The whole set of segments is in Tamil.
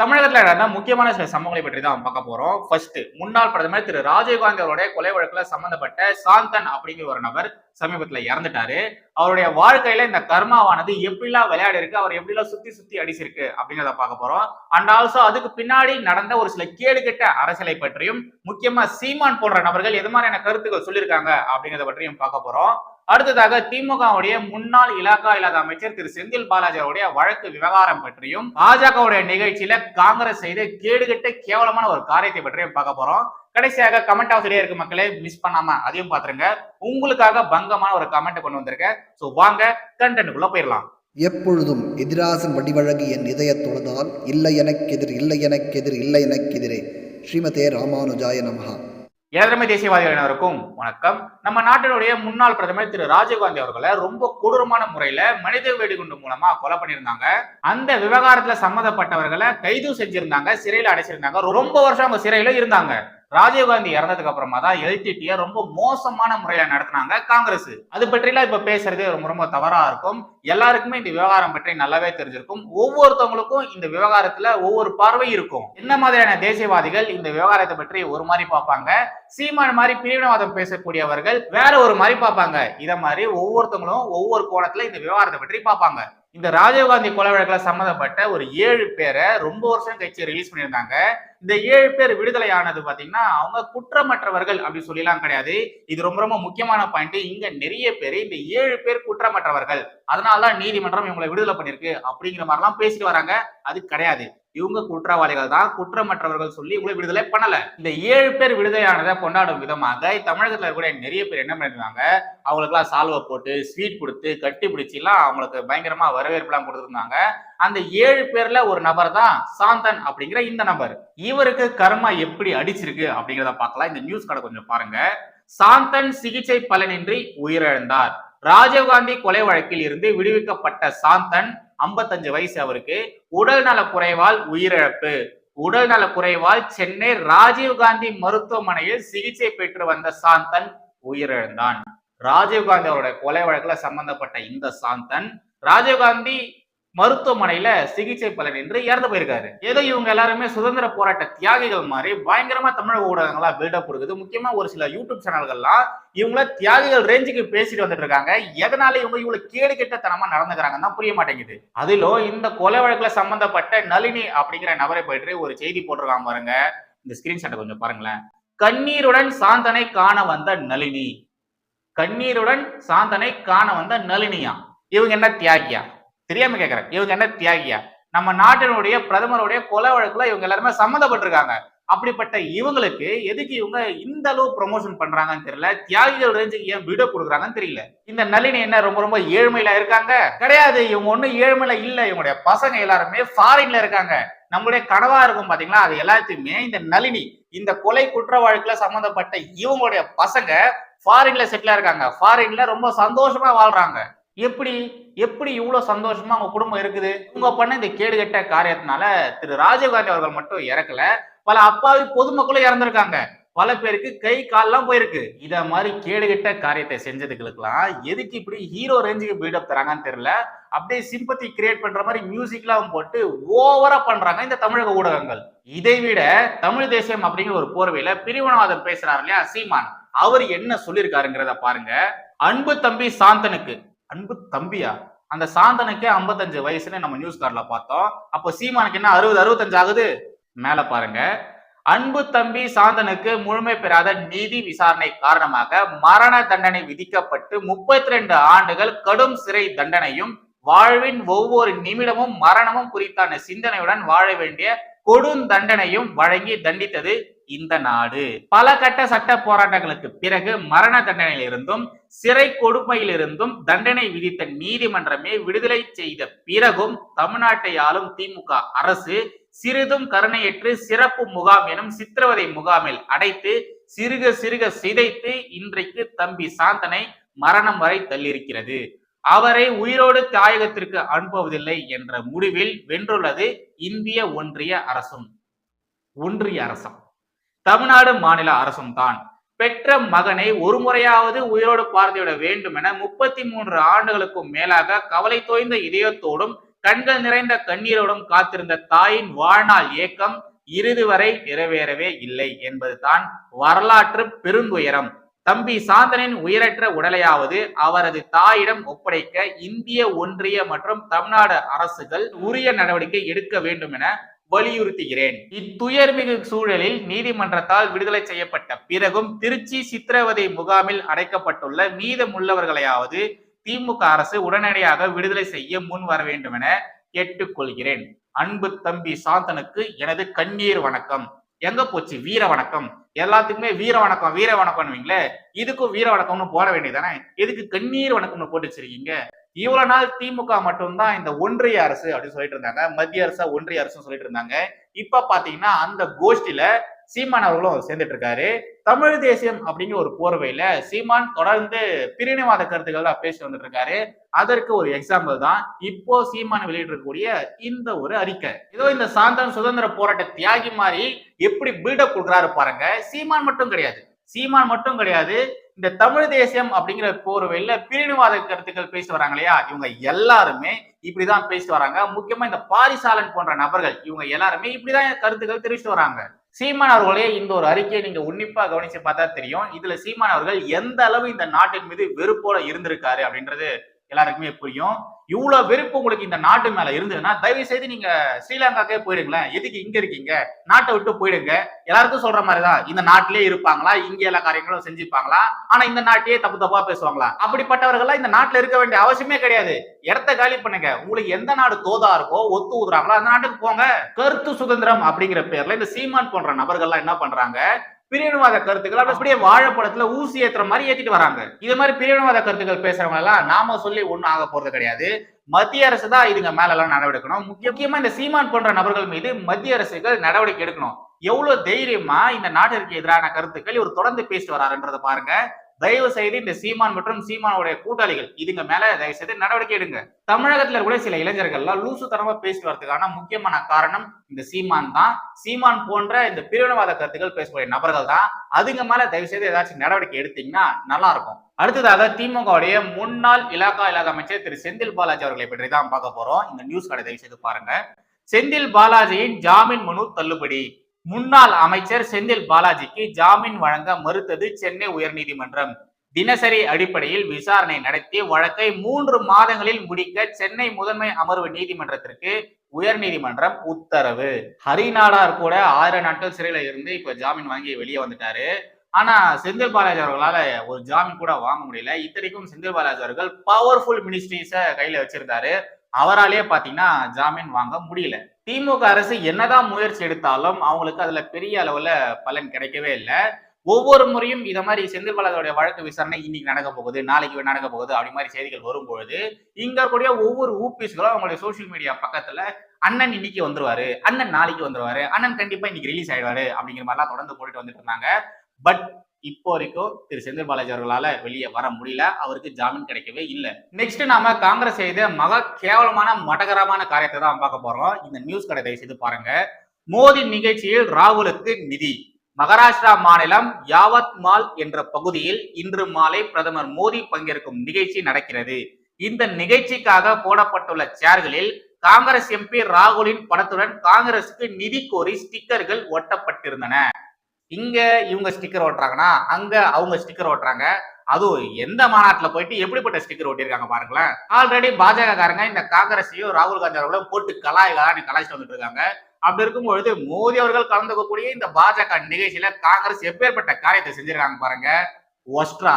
தமிழகத்தில் நடந்த முக்கியமான சில சம்பவங்களை பற்றி தான் பார்க்க போறோம். ஃபர்ஸ்ட் முன்னாள் பிரதமர் திரு ராஜீவ்காந்தி அவருடைய கொலை வழக்குல சம்பந்தப்பட்ட சாந்தன் அப்படிங்கிற ஒரு நபர் சமீபத்தில் இறந்துட்டாரு. அவருடைய வாழ்க்கையில இந்த கர்மாவானது எப்படிலாம் விளையாடி இருக்கு அவர் எப்படிலாம் சுத்தி சுத்தி அடிச்சிருக்கு அப்படிங்கிறத பார்க்க போறோம். அண்ட் ஆல்சோ அதுக்கு பின்னாடி நடந்த ஒரு சில கேடுகெட்ட அரசியலை பற்றியும் முக்கியமா சீமான் போன்ற நபர்கள் எது மாதிரியான கருத்துக்கள் சொல்லியிருக்காங்க அப்படிங்கிறத பற்றியும் பார்க்க போறோம். அடுத்ததாக திமுகவுடைய முன்னாள் இலாக்கா இல்லாத அமைச்சர் திரு செந்தில் பாலாஜியோடைய வழக்கு விவகாரம் பற்றியும் பாஜகவுடைய நிகழ்ச்சியில காங்கிரஸ் செய்த கேடுகட்ட கேவலமான ஒரு காரியத்தை பற்றியும் பார்க்க போறோம். கடைசியாக கமெண்ட் ஆசிரியர் இருக்க மக்களே மிஸ் பண்ணாம அதையும் பாத்துருங்க உங்களுக்காக பங்கமான ஒரு கமெண்ட் கொண்டு வந்திருக்கேன். சோ வாங்க கண்டென்ட்டுக்குள்ள போயிடலாம். எப்பொழுதும் எதிராசன் வடிவழகு என் இதய தொழுதால் இல்லை எனக்கெதிர் இல்லை எனக்கெதிர் இல்லை எனக்கெதிரே ஸ்ரீமதே ராமானுஜாய நமகா ஏழமை தேசியவாதிகள் அனைவருக்கும் வணக்கம். நம்ம நாட்டினுடைய முன்னாள் பிரதமர் திரு ராஜீவ்காந்தி அவர்களை ரொம்ப கொடூரமான முறையில மனித வெடிகுண்டு மூலமா கொலை பண்ணியிருந்தாங்க. அந்த விவகாரத்துல சம்மந்தப்பட்டவர்களை கைது செஞ்சிருந்தாங்க சிறையில அடைச்சிருந்தாங்க. ரொம்ப வருஷம் அவங்க சிறையில இருந்தாங்க. ராஜீவ்காந்தி இறந்ததுக்கு அப்புறமா தான் எல்டிடியை ரொம்ப மோசமான முறையில நடத்தினாங்க காங்கிரஸ். அது பற்றிலாம் இப்ப பேசுறது ரொம்ப ரொம்ப தவறா இருக்கும். எல்லாருக்குமே இந்த விவகாரம் பற்றி நல்லாவே தெரிஞ்சிருக்கும். ஒவ்வொருத்தவங்களுக்கும் இந்த விவகாரத்துல ஒவ்வொரு பார்வை இருக்கும். என்ன மாதிரியான தேசியவாதிகள் இந்த விவகாரத்தை பற்றி ஒரு மாதிரி பார்ப்பாங்க? சீமான் மாதிரி பிரிவினவாதம் பேசக்கூடியவர்கள் வேற ஒரு மாதிரி பார்ப்பாங்க. இத மாதிரி ஒவ்வொருத்தவங்களும் ஒவ்வொரு கோணத்துல இந்த விவகாரத்தை பற்றி பார்ப்பாங்க. இந்த ராஜீவ்காந்தி கொலை வழக்கில் சம்மந்தப்பட்ட ஒரு ஏழு பேரை ரொம்ப வருஷம் கழிச்சு ரிலீஸ் பண்ணியிருந்தாங்க. இந்த ஏழு பேர் விடுதலை ஆனது பாத்தீங்கன்னா அவங்க குற்றமற்றவர்கள் அப்படி சொல்லிலாம் கிடையாது. இது ரொம்ப ரொம்ப முக்கியமான பாயிண்ட் இங்க நிறைய பேர் இந்த ஏழு பேர் குற்றமற்றவர்கள். அதனாலதான் நீதிமன்றம் இவங்களை விடுதலை பண்ணிருக்கு அப்படிங்கிற மாதிரிலாம் பேசிட்டு வராங்க. அது கிடையாது. இவங்க குற்றவாளிகள் தான். குற்றமற்றவர்கள் சொல்லி இவங்களை விடுதலை பண்ணல. இந்த ஏழு பேர் விடுதலையானதை கொண்டாடும் விதமாக தமிழகத்துல இருக்கக்கூடிய நிறைய பேர் என்ன பண்ணிருந்தாங்க அவங்களுக்குலாம் சால்வை போட்டு ஸ்வீட் கொடுத்து கட்டி பிடிச்சிலாம் அவங்களுக்கு பயங்கரமா வரவேற்பெல்லாம் கொடுத்துருந்தாங்க. அந்த ஏழு பேர்ல ஒரு நபர் தான் சாந்தன் அப்படிங்கிற இந்த நபர். இவருக்கு கர்மா எப்படி அடிச்சிருக்கு அப்படிங்கிறத பார்க்கலாம். இந்த நியூஸ் கடை கொஞ்சம் பாருங்க. சாந்தன் சிகிச்சை பலனின்றி உயிரிழந்தார். ராஜீவ்காந்தி கொலை வழக்கில் இருந்து விடுவிக்கப்பட்ட சாந்தன் 55 வயசு அவருக்கு. உடல் நல குறைவால் உயிரிழப்பு. உடல் நல குறைவால் சென்னை ராஜீவ்காந்தி மருத்துவமனையில் சிகிச்சை பெற்று வந்த சாந்தன் உயிரிழந்தான். ராஜீவ்காந்தி அவருடைய கொலை வழக்குல சம்பந்தப்பட்ட இந்த சாந்தன் ராஜீவ்காந்தி மருத்துவமனையில சிகிச்சை பலனின்றி இறந்து போயிருக்காரு. ஏதோ இவங்க எல்லாருமே சுதந்திர போராட்ட தியாகிகள் மாதிரி பயங்கரமா தமிழக ஊடகங்களா பில்டப் கொடுக்குது முக்கியமா ஒரு சில யூடியூப் சேனல்கள்லாம் இவங்கள தியாகிகள் ரேஞ்சுக்கு பேசிட்டு வந்துட்டு இருக்காங்க. எதனால இவங்க இவ்வளவு கேடு கெட்டத்தனமா நடந்துக்கிறாங்கன்னு தான் புரிய மாட்டேங்குது. அதிலும் இந்த கொலை வழக்குல சம்பந்தப்பட்ட நளினி அப்படிங்கிற நபரை போயிட்டு ஒரு செய்தி போட்டிருக்காங்க பாருங்க. இந்த ஸ்கிரீன்ஷாட்டை கொஞ்சம் பாருங்களேன். கண்ணீருடன் சாந்தனை காண வந்த நளினி. கண்ணீருடன் சாந்தனை காண வந்த நளினியா? இவங்க என்ன தியாகியா? தெரியாம கேக்குறேன். இவங்க என்ன தியாகியா? நம்ம நாட்டினுடைய பிரதமருடைய கொலை வழக்குல இவங்க எல்லாருமே சம்மந்தப்பட்டிருக்காங்க. அப்படிப்பட்ட இவங்களுக்கு எதுக்கு இவங்க இந்த அளவு ப்ரொமோஷன் பண்றாங்கன்னு தெரியல. தியாகிகள் ரேஞ்சுக்கு ஏன் வீடியோ கொடுக்குறாங்கன்னு தெரியல. இந்த நளினி என்ன ரொம்ப ரொம்ப ஏழ்மையில இருக்காங்க? கிடையாது. இவங்க ஒன்றும் ஏழ்மையில இல்ல. இவங்களுடைய பசங்க எல்லாருமே ஃபாரின்ல இருக்காங்க. நம்மளுடைய கனவா இருக்கும் பாத்தீங்களா? அது எல்லாத்தையுமே இந்த நளினி இந்த கொலை குற்ற வழக்குல சம்பந்தப்பட்ட இவங்களுடைய பசங்க ஃபாரின்ல செட்டிலா இருக்காங்க. ஃபாரின்ல ரொம்ப சந்தோஷமா வாழ்றாங்க. எப்படி எப்படி இவ்வளவு சந்தோஷமா அவங்க குடும்பம் இருக்குது? இவங்க பண்ண இந்த கேடுகெட்ட காரியத்தினால திரு ராஜீவ்காந்தி அவர்கள் மட்டும் இறக்கல. பல அப்பாவி பொதுமக்களும் இறந்திருக்காங்க. பல பேருக்கு கை கால்லாம் போயிருக்கு. இத மாதிரி கேடுகெட்ட காரியத்தை செஞ்சதுகளுக்கெல்லாம் எதுக்கு இப்படி ஹீரோ ரேஞ்சுக்கு பில்டப் தராங்கன்னு தெரியல. அப்படியே சிம்பத்தி கிரியேட் பண்ற மாதிரி மியூசிக்லாம் போட்டு ஓவரா பண்றாங்க இந்த தமிழக ஊடகங்கள். இதை விட தமிழ் தேசியம் அப்படிங்கிற ஒரு போர்வையில பிரிவினவாதம் பேசுறாரு இல்லையா? சீமான். அவர் என்ன சொல்லியிருக்காருங்கிறத பாருங்க. அன்பு தம்பி சாந்தனுக்கு அன்பு தம்பியா? அந்த சாந்தனுக்கே 55 வயசுன்னு நம்ம நியூஸ் கார்டில் பார்த்தோம். அப்போ சீமானுக்கு என்ன அறுபது அறுபத்தஞ்சு ஆகுது? மேலே பாருங்க. அன்பு தம்பி சாந்தனுக்கு முழுமை பெறாத நீதி விசாரணை காரணமாக மரண தண்டனை விதிக்கப்பட்டு முப்பத்தி ரெண்டு ஆண்டுகள் கடும் சிறை தண்டனையும் வாழ்வின் ஒவ்வொரு நிமிடமும் மரணமும் குறித்தான சிந்தனையுடன் வாழ வேண்டிய கொடுந்தண்டனையும் வழங்கி தண்டித்தது இந்த நாடு. பல கட்ட சட்ட போராட்டங்களுக்கு பிறகு மரண தண்டனையிலிருந்தும் சிறை கொடுமையிலிருந்தும் தண்டனை விதித்த நீதிமன்றமே விடுதலை செய்த பிறகும் தமிழ்நாட்டை ஆளும் திமுக அரசு சிறிதும் கருணையற்று சிறப்பு முகாம் எனும் சித்திரவதை முகாமில் அடைத்து சிறுக சிறுக சிதைத்து இன்றைக்கு தம்பி சாந்தனை மரணம் வரை தள்ளியிருக்கிறது. அவரை உயிரோடு தாயகத்திற்கு அனுப்புவதில்லை என்ற முடிவில் வென்றுள்ளது இந்திய ஒன்றிய அரசும். ஒன்றிய அரசம். தமிழ்நாடு மாநில அரசும் தான். பெற்ற மகனை ஒரு முறையாவது உயிரோடு பார்த்துவிட வேண்டும் என முப்பத்தி மூன்று ஆண்டுகளுக்கும் மேலாக கவலை தோய்ந்த இதயத்தோடும் கண்கள் நிறைந்த கண்ணீரோடும் காத்திருந்த தாயின் வாழ்நாள் ஏக்கம் இறுதி வரை நிறைவேறவே இல்லை என்பதுதான் வரலாற்று பெருந்துயரம். தம்பி சாந்தனின் உயிரற்ற உடலையாவது அவரது தாயிடம் ஒப்படைக்க இந்திய ஒன்றிய மற்றும் தமிழ்நாடு அரசுகள் உரிய நடவடிக்கை எடுக்க வேண்டும் என வலியுறுத்துகிறேன். இத்துயர்மிகு சூழலில் நீதிமன்றத்தால் விடுதலை செய்யப்பட்ட பிறகும் திருச்சி சித்திரவதை முகாமில் அடைக்கப்பட்டுள்ள மீதமுள்ளவர்களையாவது திமுக அரசு உடனடியாக விடுதலை செய்ய முன் வர வேண்டும் என கேட்டுக்கொள்கிறேன். அன்பு தம்பி சாந்தனுக்கு எனது கண்ணீர் வணக்கம். எங்க போச்சு? வீர வணக்கம். எல்லாத்துக்குமே வீர வணக்கம் வீர வணக்கம்னுவீங்களே இதுக்கும் வீர வணக்கம்னு போட வேண்டியதானே எதுக்கு கண்ணீர் வணக்கம்னு போட்டு வச்சிருக்கீங்க? இவ்வளவு நாள் திமுக மட்டும்தான் இந்த ஒன்றிய அரசு அப்படின்னு சொல்லிட்டு இருந்தாங்க. மத்திய அரசா ஒன்றிய அரசு சொல்லிட்டு இருந்தாங்க. இப்ப பாத்தீங்கன்னா அந்த கோஷ்டில சீமான் அவர்களும் சேர்ந்துட்டு இருக்காரு. தமிழ் தேசியம் அப்படிங்கிற ஒரு போர்வையில சீமான் தொடர்ந்து பிரிவினைவாத கருத்துக்கள் தான் பேசி வந்துட்டு இருக்காரு. அதற்கு ஒரு எக்ஸாம்பிள் தான் இப்போ சீமான் வெளியிட்டிருக்கக்கூடிய இந்த ஒரு அறிக்கை. ஏதோ இந்த சாந்தன் சுதந்திர போராட்ட தியாகி மாதிரி எப்படி பில்டப் கொடுக்குறாரு பாருங்க. சீமான் மட்டும் கிடையாது. சீமான் மட்டும் கிடையாது. இந்த தமிழ் தேசியம் அப்படிங்கிற போர்வையில பிரிவினைவாத கருத்துக்கள் பேசி வராங்க இல்லையா? இவங்க எல்லாருமே இப்படிதான் பேசிட்டு வராங்க. முக்கியமா இந்த பாரிசாலன் போன்ற நபர்கள் இவங்க எல்லாருமே இப்படிதான் கருத்துக்கள் தெரிவிச்சுட்டு வராங்க. சீமான் அவர்களே இந்த ஒரு அறிக்கையை நீங்க உன்னிப்பா கவனிச்சு பார்த்தா தெரியும். இதுல சீமான் அவர்கள் எந்த அளவு இந்த நாட்டின் மீது வெறுப்போட இருந்திருக்காரு அப்படின்றது எல்லாருக்குமே புரியும். இவ்வளவு வெறுப்பு உங்களுக்கு இந்த நாட்டு மேல இருந்ததுன்னா தயவு செய்து நீங்க ஸ்ரீலங்காக்கே போயிடுங்களேன் எதுக்கு இங்க இருக்கீங்க? நாட்டை விட்டு போயிடுங்க. எல்லாருக்கும் சொல்ற மாதிரிதான். இந்த நாட்டிலே இருப்பாங்களா? இங்க எல்லா காரியங்களும் செஞ்சுப்பாங்களா ஆனா இந்த நாட்டையே தப்பு தப்பா பேசுவாங்களா? அப்படிப்பட்டவர்கள்லாம் இந்த நாட்டுல இருக்க வேண்டிய அவசியமே கிடையாது. இடத்த காலி பண்ணுங்க. உங்களுக்கு எந்த நாடு தோதா இருக்கோ ஒத்து ஊதுறாங்களோ அந்த நாட்டுக்கு போங்க. கருத்து சுதந்திரம் அப்படிங்கிற பேர்ல இந்த சீமான் போன்ற நபர்கள்லாம் என்ன பண்றாங்க? பிரிவினவாத கருத்துக்கள் அப்படியே வாழைப்படத்துல ஊசி ஏத்துற மாதிரி ஏத்திட்டு வராங்க. இது மாதிரி பிரிவினவாத கருத்துக்கள் பேசுறவங்க எல்லாம் நாம சொல்லி ஒண்ணும் ஆக போறது கிடையாது. மத்திய அரசு தான் இதுங்க மேல எல்லாம் நடவடிக்கணும். முக்கியமா இந்த சீமான் போன்ற நபர்கள் மீது மத்திய அரசுகள் நடவடிக்கை எடுக்கணும். எவ்வளவு தைரியமா இந்த நாட்டிற்கு எதிரான கருத்துக்கள் இவர் தொடர்ந்து பேசிட்டு வராருன்றத பாருங்க. தயவு செய்து இந்த சீமான் மற்றும் சீமானுடைய கூட்டாளிகள் இதுங்க மேல தயவு செய்து நடவடிக்கை எடுங்க. தமிழகத்துல கூட சில இளைஞர்கள்லாம் லூசு தரமா பேசிட்டு வரதுக்கான முக்கியமான காரணம் இந்த சீமான் தான். சீமான் போன்ற இந்த பிரிவினவாத கருத்துக்கள் பேசக்கூடிய நபர்கள் தான். அதுங்க மேல தயவு செய்து ஏதாச்சும் நடவடிக்கை எடுத்தீங்கன்னா நல்லா இருக்கும் அடுத்ததாக திமுகவுடைய முன்னாள் இலாக்கா இலாக்கா அமைச்சர் திரு செந்தில் பாலாஜி அவர்களை பற்றி தான் பார்க்க போறோம். இந்த நியூஸ் கடை தயவு செய்து பாருங்க. செந்தில் பாலாஜியின் ஜாமீன் மனு தள்ளுபடி. முன்னாள் அமைச்சர் செந்தில் பாலாஜிக்கு ஜாமீன் வழங்க மறுத்தது சென்னை உயர்நீதிமன்றம். தினசரி அடிப்படையில் விசாரணை நடத்தி வழக்கை மூன்று மாதங்களில் முடிக்க சென்னை முதன்மை அமர்வு நீதிமன்றத்திற்கு உயர்நீதிமன்றம் உத்தரவு. ஹரிநாடார் கூட ஆயிரம் நாட்கள் சிறையில இருந்து இப்ப ஜாமீன் வாங்கி வெளியே வந்துட்டாரு. ஆனா செந்தில் பாலாஜி அவர்களால ஒரு ஜாமீன் கூட வாங்க முடியல. இத்தனைக்கும் செந்தில் பாலாஜி அவர்கள் பவர்ஃபுல் மினிஸ்ட்ரிஸ கையில வச்சிருந்தாரு. அவராலேயே பாத்தீங்கன்னா ஜாமீன் வாங்க முடியல. திமுக அரசு என்னதான் முயற்சி எடுத்தாலும் அவங்களுக்கு அதுல பெரிய அளவுல பலன் கிடைக்கவே இல்லை. ஒவ்வொரு முறையும் இதை மாதிரி செந்தில் பாலாஜியோட வழக்கு விசாரணை இன்னைக்கு நடக்க போகுது நாளைக்கு நடக்க போகுது அப்படி மாதிரி செய்திகள் வரும்பொழுது இங்க இருக்கக்கூடிய ஒவ்வொரு ஊபிஸ்களும் அவங்களுடைய சோசியல் மீடியா பக்கத்துல அண்ணன் இன்னைக்கு வந்துருவாரு அண்ணன் நாளைக்கு வந்துருவாரு அண்ணன் கண்டிப்பா இன்னைக்கு ரிலீஸ் ஆயிடுவாரு அப்படிங்கிற மாதிரிலாம் தொடர்ந்து போட்டுட்டு வந்துட்டு இருந்தாங்க. பட் இப்போ வரைக்கும் திரு செந்தில் பாலாஜி அவர்களால வெளியே வர முடியல. அவருக்கு ஜாமீன் கிடைக்கவே இல்லை. நெக்ஸ்ட் நாம காங்கிரஸ் செய்த மக கேவலமான மடகரமான காரியத்தை தான் பார்க்க போறோம். இந்த நியூஸ் கடை தயவு செய்து பாருங்க. மோடி நிகழ்ச்சியில் ராகுலுக்கு நிதி. மகாராஷ்டிரா மாநிலம் யாவத் மால் என்ற பகுதியில் இன்று மாலை பிரதமர் மோடி பங்கேற்கும் நிகழ்ச்சி நடக்கிறது. இந்த நிகழ்ச்சிக்காக போடப்பட்டுள்ள சேர்களில் காங்கிரஸ் எம்பி ராகுலின் படத்துடன் காங்கிரசுக்கு நிதி கோரி ஸ்டிக்கர்கள் ஒட்டப்பட்டிருந்தன. இங்க இவங்க ஸ்டிக்கர் ஓட்டுறாங்கன்னா அங்க அவங்க ஸ்டிக்கர் ஓட்டுறாங்க. அதுவும் எந்த மாநாட்டுல போயிட்டு எப்படிப்பட்ட ஸ்டிக்கர் ஓட்டியிருக்காங்க பாருங்களேன். ஆல்ரெடி பாஜக காரங்க இந்த காங்கிரஸையும் ராகுல் காந்தி அவர்களும் போட்டு கலாய் கலாய் கலாய்ச்சிட்டு வந்துட்டு இருக்காங்க. அப்படி இருக்கும்பொழுது மோடி அவர்கள் கலந்துக்கக்கூடிய இந்த பாஜக நிகழ்ச்சியில காங்கிரஸ் எப்பேற்பட்ட காரியத்தை செஞ்சிருக்காங்க பாருங்க. ஒஸ்ட்ரா.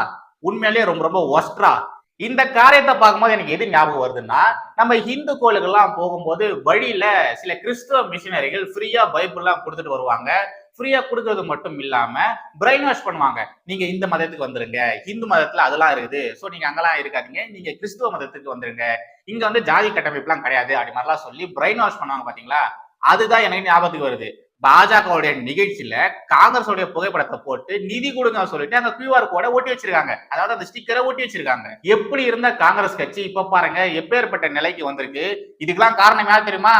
உண்மையிலேயே ரொம்ப ரொம்ப ஒஸ்ட்ரா. இந்த காரியத்தை பார்க்கும்போது எனக்கு எது ஞாபகம் வருதுன்னா நம்ம ஹிந்து கோயிலுக்கெல்லாம் போகும்போது வழியில சில கிறிஸ்துவ மிஷினரிகள் ஃப்ரீயா பைபிள்லாம் கொடுத்துட்டு வருவாங்க. ஃப்ரீயா கொடுக்கறது மட்டும் இல்லாம பிரெயின் வாஷ் பண்ணுவாங்க. நீங்க இந்த மதத்துக்கு வந்துருங்க. இந்து மதத்துல அதெல்லாம் இருக்குது. சோ நீங்க அங்கெல்லாம் இருக்காதீங்க. நீங்க கிறிஸ்துவ மதத்துக்கு வந்துருங்க. இங்க வந்து ஜாதி கட்டமைப்புலாம் கிடையாது அப்படி மாதிரிலாம் சொல்லி பிரெயின் வாஷ் பண்ணுவாங்க பாத்தீங்களா? அதுதான் எனக்கு ஞாபகத்துக்கு வருது. பாஜகவுடைய நிகழ்ச்சியில காங்கிரஸோடைய புகைப்படத்தை போட்டு நிதி கொடுங்க சொல்லிட்டு அங்க கியூஆர் கோட ஓட்டி வச்சிருக்காங்க. அதாவது அந்த ஸ்டிக்கரை ஓட்டி வச்சிருக்காங்க. எப்படி இருந்த காங்கிரஸ் கட்சி இப்ப பாருங்க எப்பேற்பட்ட நிலைக்கு வந்திருக்கு. இதுக்கெல்லாம் காரணம் யார் தெரியுமா?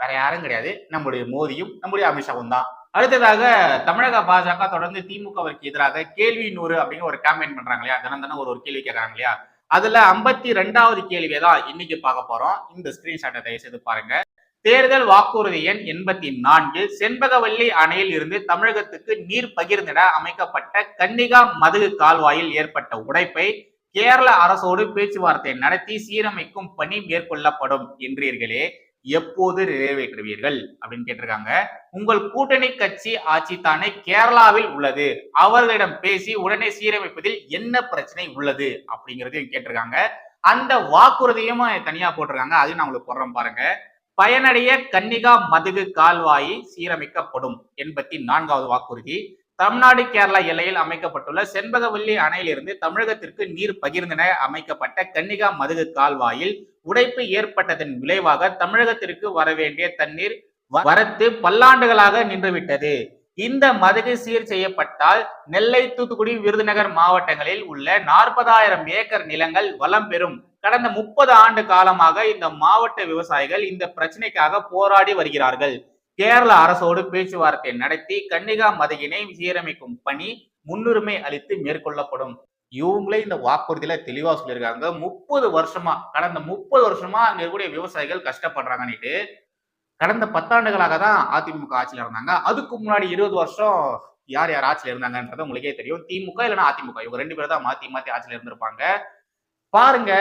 வேற யாரும் கிடையாது. நம்முடைய மோதியும் நம்முடைய அமித்ஷாவும் தான். அடுத்ததாக தமிழக பாஜக தொடர்ந்து திமுகவிற்கு எதிராக கேள்வி நூறு அப்படின்னு ஒரு கேம்பெயின் பண்றாங்க இல்லையா? தினம் தினம் ஒரு ஒரு கேள்வி கேட்கறாங்க இல்லையா? அதுல ஐம்பத்தி ரெண்டாவது கேள்வியை தான் இன்னைக்கு பார்க்க போறோம். இந்த ஸ்கிரீன்ஷாட்டை தயவு செய்து பாருங்க. தேர்தல் வாக்குறுதி எண் எண்பத்தி நான்கு. செண்பகவல்லி அணையில் இருந்து தமிழகத்துக்கு நீர் பகிர்ந்திட அமைக்கப்பட்ட கன்னிகா மதுகு கால்வாயில் ஏற்பட்ட உடைப்பை கேரள அரசோடு பேச்சுவார்த்தை நடத்தி சீரமைக்கும் பணி மேற்கொள்ளப்படும். என்றீர்களே. எப்போது நிறைவேற்றுவீர்கள்? அப்படின்னு கேட்டிருக்காங்க. உங்கள் கூட்டணி கட்சி ஆட்சி தானே கேரளாவில் உள்ளது. அவர்களிடம் பேசி உடனே சீரமைப்பதில் என்ன பிரச்சனை உள்ளது? அப்படிங்கறதையும் கேட்டிருக்காங்க. அந்த வாக்குறுதியும் தனியா போட்டிருக்காங்க. அதையும் நான் உங்களுக்கு போடுறோம் பாருங்க. பயனடைய கன்னிகா மதுகு கால்வாய் சீரமைக்கப்படும் எண்பத்தி நான்காவது வாக்குறுதி. தமிழ்நாடு கேரளா எல்லையில் அமைக்கப்பட்டுள்ள செண்பகவல்லி அணையிலிருந்து தமிழகத்திற்கு நீர் பகிர்ந்தன அமைக்கப்பட்ட கன்னிகா மதுகு கால்வாயில் உடைப்பு ஏற்பட்டதன் விளைவாக தமிழகத்திற்கு வரவேண்டிய தண்ணீர் வ- வரத்து பல்லாண்டுகளாக நின்றுவிட்டது. இந்த மதகு சீர் செய்யப்பட்டால் நெல்லை தூத்துக்குடி விருதுநகர் மாவட்டங்களில் உள்ள நாற்பதாயிரம் ஏக்கர் நிலங்கள் வளம் பெறும். கடந்த முப்பது ஆண்டு காலமாக இந்த மாவட்ட விவசாயிகள் இந்த பிரச்சனைக்காக போராடி வருகிறார்கள். கேரள அரசோடு பேச்சுவார்த்தை நடத்தி கன்னிகா மதகினை சீரமைக்கும் பணி முன்னுரிமை அளித்து மேற்கொள்ளப்படும். இவங்களே இந்த வாக்குறுதியில தெளிவா சொல்லியிருக்காங்க. முப்பது வருஷமா கடந்த முப்பது வருஷமா அங்க இருக்கக்கூடிய விவசாயிகள் கஷ்டப்படுறாங்கன்னுட்டு கடந்த பத்தாண்டுகளாக தான் அதிமுக ஆட்சியில இருந்தாங்க. அதுக்கு முன்னாடி இருபது வருஷம் யார் யார் ஆட்சியில இருந்தாங்கன்றது உங்களுக்கே தெரியும். திமுக இல்லைன்னா அதிமுக. இவங்க ரெண்டு பேரும் தான் மாத்தி மாத்தி ஆட்சியில இருந்திருப்பாங்க. பாருங்க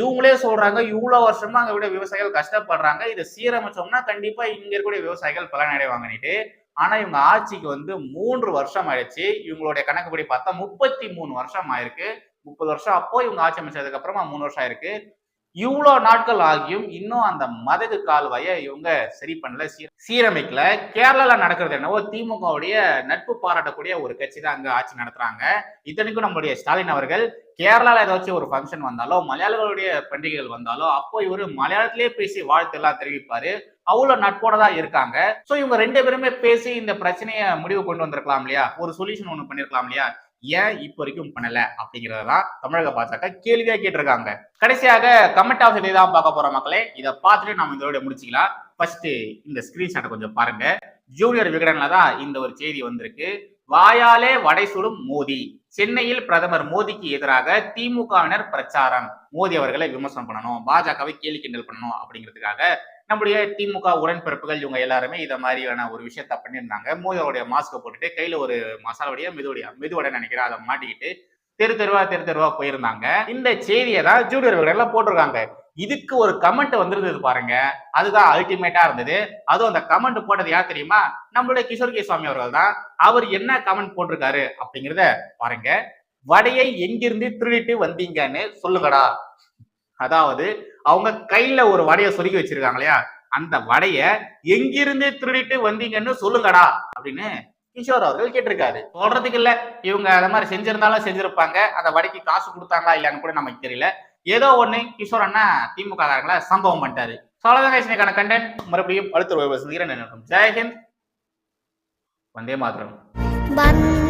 இவங்களே சொல்றாங்க இவ்வளவு வருஷமா அங்க விட விவசாயிகள் கஷ்டப்படுறாங்க. இதை சீரமைச்சோம்னா கண்டிப்பா இங்க இருக்கக்கூடிய விவசாயிகள் பலனடைவாங்கன்னுட்டு ஆனா இவங்க ஆட்சிக்கு வந்து மூன்று வருஷம் ஆயிடுச்சு. இவங்களுடைய கணக்குப்படி பார்த்தா முப்பத்தி மூணு வருஷம் ஆயிருக்கு. முப்பது வருஷம் அப்போ இவங்க ஆட்சி அமைச்சதுக்கு அப்புறமா மூணு வருஷம் ஆயிருக்கு. இவ்வளோ நாட்கள் ஆகியும் இன்னும் அந்த மதகு கால்வாயை இவங்க சரி பண்ணல சீரமைக்கல. கேரளால நடக்கிறது என்னவோ திமுகவுடைய நட்பு பாராட்டக்கூடிய ஒரு கட்சி தான் அங்கே ஆட்சி நடத்துறாங்க. இத்தனைக்கும் நம்மளுடைய ஸ்டாலின் அவர்கள் கேரளால ஏதாச்சும் ஒரு ஃபங்க்ஷன் வந்தாலோ மலையாளிகளுடைய பண்டிகைகள் வந்தாலோ அப்போ இவர் மலையாளத்திலே பேசி வாழ்த்து எல்லாம் தெரிவிப்பாரு. அவ்வளோ நட்போட தான் இருக்காங்க. ஸோ இவங்க ரெண்டு பேருமே பேசி இந்த பிரச்சனையை முடிவு கொண்டு வந்திருக்கலாம் இல்லையா? ஒரு சொல்யூஷன் ஒன்று பண்ணிருக்கலாம் இல்லையா? ஏன் இப்போ வரைக்கும் பண்ணல அப்படிங்கறதான் தமிழக பாஜக கேள்வியா கேட்டிருக்காங்க. கடைசியாக கமெண்ட் ஆஃப் தான் பார்க்க போற மக்களே. இதை பார்த்துட்டு நம்ம இதோட முடிச்சுக்கலாம். ஃபர்ஸ்ட் இந்த ஸ்கிரீன்ஷாட்டை கொஞ்சம் பாருங்க. ஜூனியர் விகடன்ல தான் இந்த ஒரு செய்தி வந்திருக்கு. வாயாலே வடை சுடும் மோடி சென்னையில் பிரதமர் மோடிக்கு எதிராக திமுகவினர் பிரச்சாரம். மோடி அவர்களை விமர்சனம் பண்ணணும். பாஜகவை கேலி கிண்டல் பண்ணணும் அப்படிங்கிறதுக்காக நம்முடைய திமுக உடன்பிறப்புகள் இவங்க எல்லாருமே இதை மாதிரியான ஒரு விஷயத்த பண்ணியிருந்தாங்க. மோதியோடைய மாஸ்கை போட்டுட்டு கையில ஒரு மசாலாவுடைய மெதுவடைய மெதுவடை நினைக்கிறேன் அதை மாட்டிக்கிட்டு தெரு தெருவா தெரு தெருவா போயிருந்தாங்க. இந்த செய்தியை தான் ஜூனியர் எல்லாம் போட்டிருக்காங்க. இதுக்கு ஒரு கமெண்ட் வந்திருந்தது பாருங்க. அதுதான் அல்டிமேட்டா இருந்தது. அதுவும் அந்த கமெண்ட் போட்டது யார் தெரியுமா? நம்மளுடைய கிஷோர் கே சுவாமி அவர்கள் தான். அவர் என்ன கமெண்ட் போட்டிருக்காரு அப்படிங்கிறத பாருங்க. வடையை எங்கிருந்து திருடிட்டு வந்தீங்கன்னு சொல்லுங்கடா. அதாவது அவங்க கையில ஒரு வடையை சொருகி வச்சிருக்காங்க இல்லையா அந்த வடைய எங்கிருந்து திருடிட்டு வந்தீங்கன்னு சொல்லுங்கடா அப்படின்னு கிஷோர் அவர்கள் கேட்டிருக்காரு. சொல்றதுக்கு இல்ல. இவங்க அந்த மாதிரி செஞ்சிருந்தாலும் செஞ்சிருப்பாங்க. அந்த வடைக்கு காசு கொடுத்தாங்களா இல்லையான்னு கூட நமக்கு தெரியல. ஏதோ ஒண்ணு கிஷோர் அண்ணா திமுக காரங்களை சம்பவம் பண்ணிட்டாரு. சோழகான கண்டென்ட் மறுபடியும் அடுத்த சந்திக்கிறேன். ஜெயஹிந்த் வந்தே மாத்திரம்